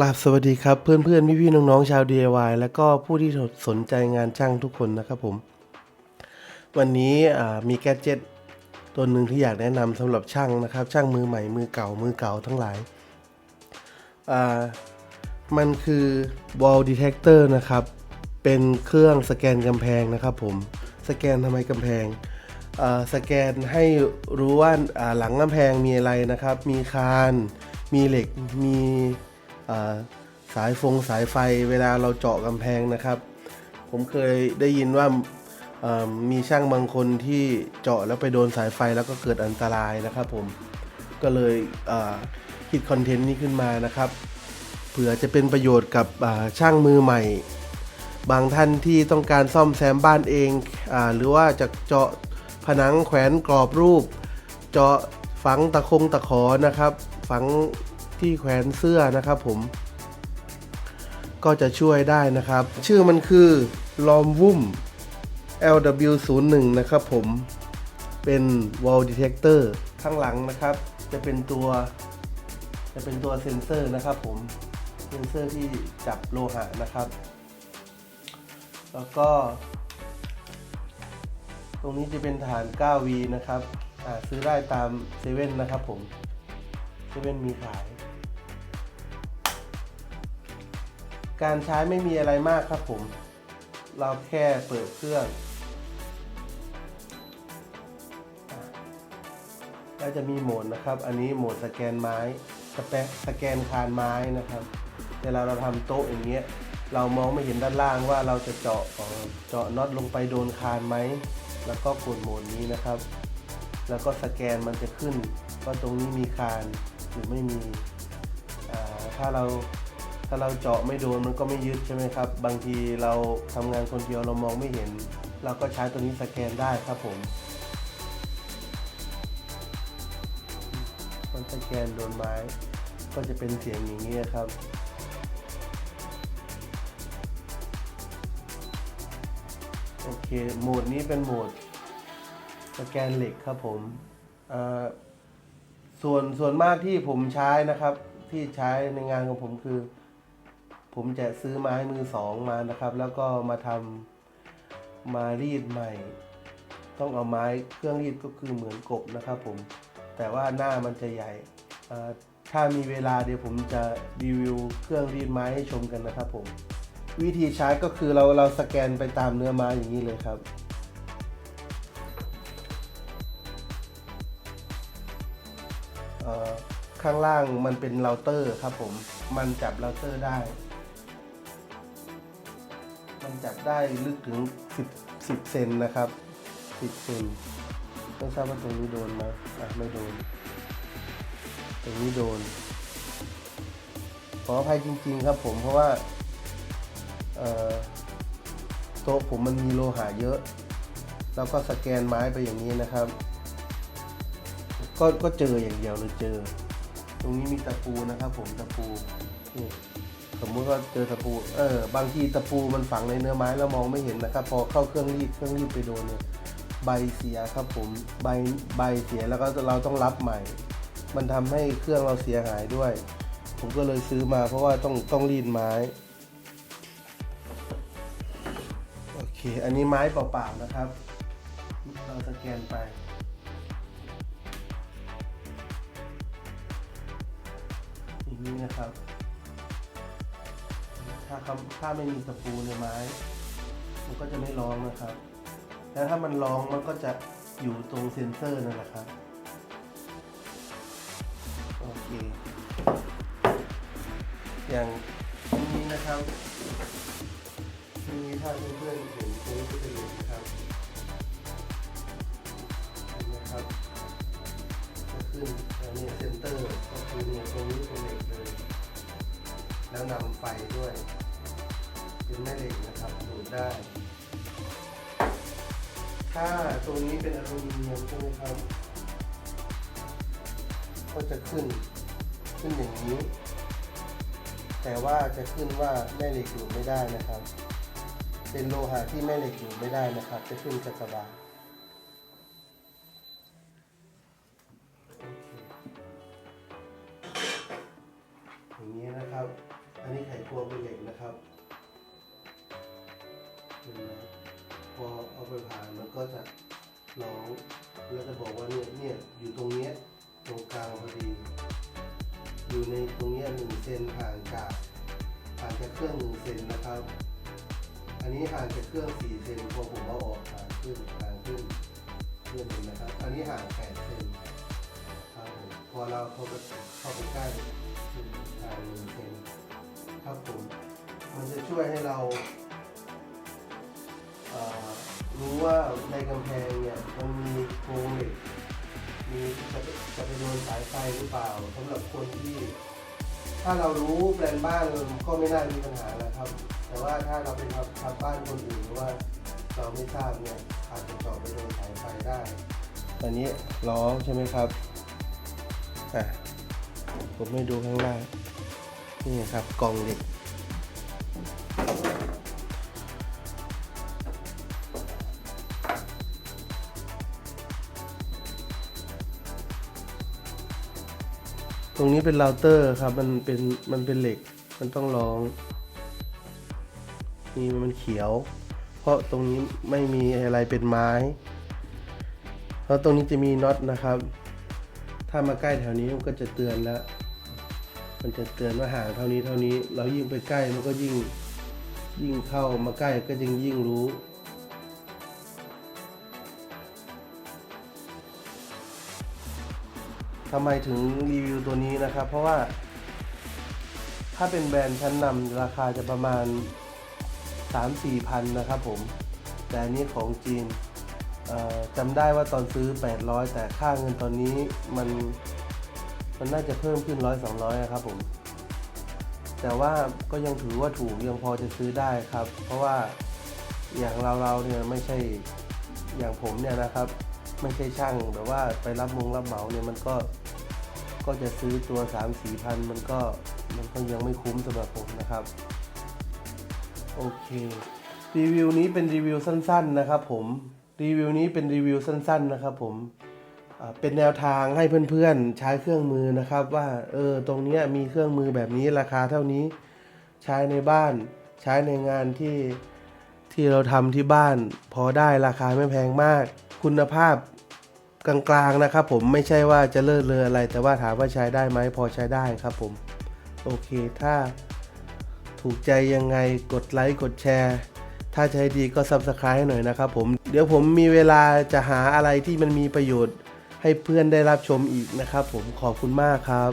กราบสวัสดีครับเพื่อนเพื่อนพี่พี่ๆน้องๆชาว DIY แล้วก็ผู้ที่สนใจงานช่างทุกคนนะครับผม วันนี้มีแกจ็ตตัวหนึ่งที่อยากแนะนำสำหรับช่างนะครับ ช่างมือใหม่มือเก่ามือเก่าทั้งหลาย มันคือ wall detector นะครับ เป็นเครื่องสแกนกำแพงนะครับผม สแกนทำไมกำแพง สแกนให้รู้ว่าหลังกำแพงมีอะไรนะครับ มีคาน มีเหล็ก มี สายฟงสายไฟเวลาเราเจาะกำแพงนะครับ ผมเคยได้ยินว่ามีช่างบางคนที่เจาะแล้วไปโดนสายไฟแล้วก็เกิดอันตรายนะครับผมก็เลยคิดคอนเทนต์นี้ขึ้นมานะครับเผื่อจะเป็นประโยชน์กับช่างมือใหม่ บางท่านที่ต้องการซ่อมแซมบ้านเองอหรือว่าจะเจาะผนังแขวนกรอบรูป เจาะฝังตะคงตะขอนะครับ ฝัง ที่แขวนเสื้อนะครับผม ก็จะช่วยได้นะครับ ชื่อมันคือลอมวุ่ม LW01 นะครับผมเป็น wall detector ข้างหลังนะครับ จะเป็นตัว จะเป็นตัวเซ็นเซอร์นะครับผมเซ็นเซอร์ที่จับโลหะนะครับ แล้วก็ ตรงนี้จะเป็นฐาน 9V นะครับซื้อได้ตามเซเว่นนะครับผม เซเว่นมีขาย การใช้ไม่มีอะไรมากครับผม เราแค่เปิดเครื่อง แล้วจะมีโหมดนะครับ อันนี้โหมดสแกนไม้สแปสแกนคานไม้นะครับเวลาเราทำโต๊ะอย่างเงี้ยเรามองไม่เห็นด้านล่างว่าเราจะเจาะเจาะน็อตลงไปโดนคานไหม แล้วก็กดโหมดนี้นะครับ แล้วก็สแกนมันจะขึ้นว่าตรงนี้มีคาน รือไม่มีถ้าเราถ้าเราเจาะไม่โดนมันก็ไม่ยึดใช่ไหมครับ บางทีเราทำงานคนเดียวเรามองไม่เห็น เราก็ใช้ตัวนี้สแกนได้ครับผมมันสแกนโดนไม้ก็จะเป็นเสียงอย่างนี้ครับโอเคโหมดนี้เป็นโหมดสแกนเหล็กครับผมอ่า ส่วนส่วนมากที่ผมใช้นะครับ ที่ใช้ในงานของผมคือ ผมจะซื้อไม้มือสองมานะครับ แล้วก็มาทำมารีดใหม่ ต้องเอาไม้เครื่องรีดก็คือเหมือนกบนะครับผมแต่ว่าหน้ามันจะใหญ่ถ้ามีเวลาเดี๋ยวผมจะรีวิวเครื่องรีดไม้ให้ชมกันนะครับผม วิธีใช้ก็คือเราเราสแกนไปตามเนื้อไม้อย่างนี้เลยครับ ข้างล่างมันเป็นเราเตอร์ครับผม มันจับเราเตอร์ได้ มันจับได้ลึกถึง 10 10เซนนะครับ 10เซนไม่ทราบว่าตรงนี้โดนไหมอะไม่โดน ตรงนี้โดน ขออภัยจริง ๆ ครับผมเพราะว่าโต๊ะผมมันมีโลหะเยอะ แล้วก็สแกนไม้ไปอย่างนี้นะครับ ก็ก็เจออย่างเดียวเลยเจอ ตรงนี้มีตะปูนะครับ ผมตะปูนี่สมมุติว่าเจอตะปูเออบางทีตะปูมันฝังในเนื้อไม้แล้วมองไม่เห็นนะครับ พอเข้าเครื่องรีดเครื่องรีดไปโดนเนี่ยใบเสียครับผมใบใบเสียแล้วก็เราต้องรับใหม่ มันทำให้เครื่องเราเสียหายด้วย ผมก็เลยซื้อมาเพราะว่าต้องต้องรีดไม้โอเค อันนี้ไม้เปล่าๆนะครับ เราสแกนไป นี้นะครับ ถ้าคถ้าไม่มีตะปูในไม้ มันก็จะไม่ร้องนะครับ แล้วถ้ามันร้องมันก็จะอยู่ตรงเซ็นเซอร์นั่นแหละครับ โอเค อย่างนี้นะครับนี่ถ้าเพื่อนๆเห็นตรงนี้ก็จะเห็นนะครับนไหมครับ ขึ้นแล้วเนี่ยเซนเตอร์ก็คือเนี่ยตรงนี้เป็นเหล็กเลย แล้วนำไฟด้วย เป็นแม่เหล็กนะครับดูดได้ ถ้าตรงนี้เป็นอลูมิเนียมใช่ไหมครับ ก็จะขึ้นขึ้นอย่างนี้ แต่ว่าจะขึ้นว่าแม่เหล็กอยู่ไม่ได้นะครับ เป็นโลหะที่แม่เหล็กอยู่ไม่ได้นะครับ จะขึ้นกระสบาโอันนี้ไขควงเป็นเหล็กนะครับเห็นไหมพอเอาไปผ่านมันก็จะร้องแล้วจะบอกว่าเนี่ยเนี่ยอยู่ตรงเนี้ยตรงกลางพอดี อยู่ในตรงเนี้ยหนึ่งเซนห่างจากห่างจากเครื่องหนึ่งเซนนะครับ อันนี้ห่างจากเครื่องสี่เซนพอผมเอาออกห่างขึ้นห่างขึ้นเรื่อยนะครับ อันนี้ห่างแปดเซนครับผมพอเราเข้าไปเข้าไปใกล้ห่างหนึ่งเซน จะช่วยให้เราเรู้ว่าในกำแพงเนี่ยมันมีโครงเหล็กมีจะไปจะไปโดนสายไฟหรือเปล่าสำหรับคนที่ ถ้าเรารู้แปลนบ้านก็ไม่น่ามีปัญหานะครับ แต่ว่าถ้าเราไปทำทำบ้านคนอื่นหรือว่าเราไม่ทราบเนี่ยอาจจะเจาะไปโดนสายไฟได้ตอนนี้ล้องใช่ไหมครับอะผมให้ดูข้างล่างนี่ครับกองเหล็ก ตรงนี้เป็นเราเตอร์ครับ มันเป็นมันเป็นเหล็ก มันต้องลอง นี่มันเขียว เพราะตรงนี้ไม่มีอะไรเป็นไม้ แล้วตรงนี้จะมีน็อตนะครับ ถ้ามาใกล้แถวนี้มันก็จะเตือนแล้วมันจะเตือนว่าห่างเท่านี้เท่านี้ เรายิ่งไปใกล้มันก็ยิ่งยิ่งเข้ามาใกล้ก็ยิ่งยิ่งรู้ ทำไมถึงรีวิวตัวนี้นะครับ เพราะว่า ถ้าเป็นแบรนด์ชั้นนำราคาจะประมาณ 3-4พันนะครับผม แต่อันนี้ของจีนจำได้ว่าตอนซื้อ 800 แต่ค่าเงินตอนนี้มันมันน่าจะเพิ่มขึ้น100 200นะครับผม แต่ว่าก็ยังถือว่าถูกยังพอจะซื้อได้ครับ เพราะว่าอย่างเราเราเนี่ยไม่ใช่อย่างผมเนี่ยนะครับ ไม่ใช่ช่างแบบว่าไปรับมงรับเหมาเนี่ยมันก็ก็จะซื้อตัว3 4มสี่พันมันก็มันก็ยังไม่คุ้มสำหรับผมนะครับ โอเค รีวิวนี้เป็นรีวิวสั้น ๆนะครับผมรีวิวนี้เป็นรีวิวสั้น ๆนะครับผมเป็นแนวทางให้เพื่อนๆ ใช้เครื่องมือนะครับ ว่าเออตรงนี้มีเครื่องมือแบบนี้ราคาเท่านี้ ใช้ในบ้านใช้ในงานที่ที่เราทำที่บ้าน พอได้ราคาไม่แพงมาก คุณภาพกลางๆนะครับผมไม่ใช่ว่าจะเลิศเลออะไร แต่ว่าถามว่าใช้ได้ไหมพอใช้ได้ครับผม โอเคถ้าถูกใจยังไงกดไลค์กดแชร์ ถ้าใช้ดีก็ Subscribe ให้หน่อยนะครับผม เดี๋ยวผมมีเวลาจะหาอะไรที่มันมีประโยชน์ให้เพื่อนได้รับชมอีกนะครับผมขอบคุณมากครับ